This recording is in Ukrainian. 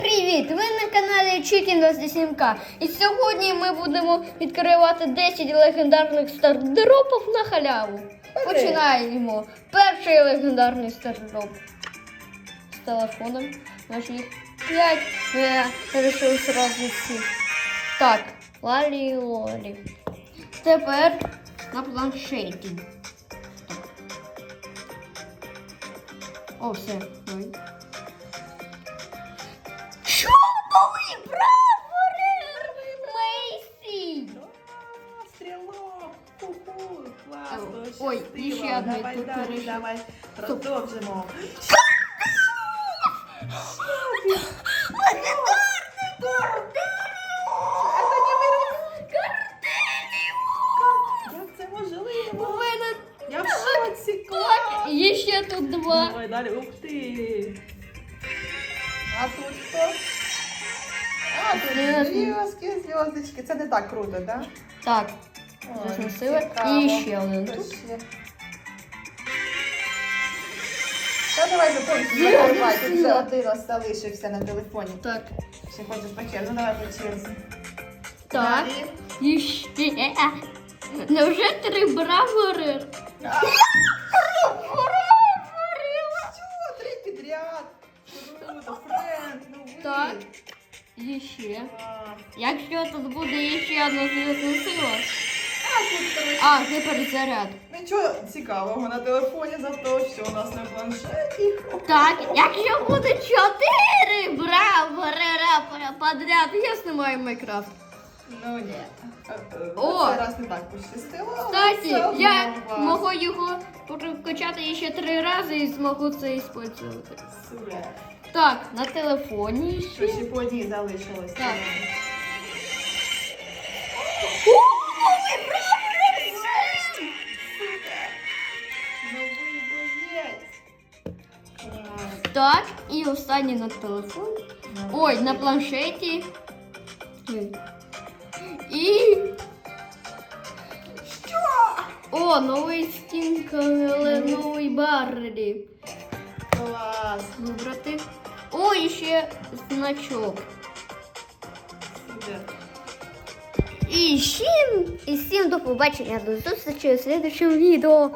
привіт! Ви на каналі Chicken 27K. І сьогодні ми будемо відкривати 10 легендарних стардропів на халяву. Починаємо. Перший легендарний стардроп. З телефоном. Їх 5. Я вирішив одразу всі. Так, лалі лолі. Тепер на планшеті. О, все. Ой. Ой, щастило. ще одне Давай тут далі, перейшло. давай. Продовжимо. Як це можливо? Я в шоці! так. Є ще тут два. Давай далі, ух ти! А тут хто? А, тут Зв'язки. зв'язки, зв'язочки. Це не так круто, так? Так, Зносили. І ще один тут. Та давай вже сила. один ось залишився на телефоні. Так. Ще хочеш по черзі, давай по черзі. Так. І ще. Невже три бравори? А, Три підряд. Круто, френд, ну ви. Так. І ще. Якщо тут буде ще одна зв'язна сила. А, перезаряд. Нічого цікавого на телефоні, зато що у нас на планшеті. Так, якщо буде чотири бравори подряд, я знімаю Майнкрафт. Ну ні. Е, е, О! Це раз не так пощастило. але Кстати, одно я можу його прокачати ще три рази і зможу це використовувати. Супер. Так, на телефоні Що ще. ще по одній залишилось? Так. Так, і останній на телефоні. Ой, на планшеті. І. Що? О, новий але новий Барлі. Клас. Вибрати. О, і ще значок. І всім, і всім до побачення, до зустрічі у слідчому відео.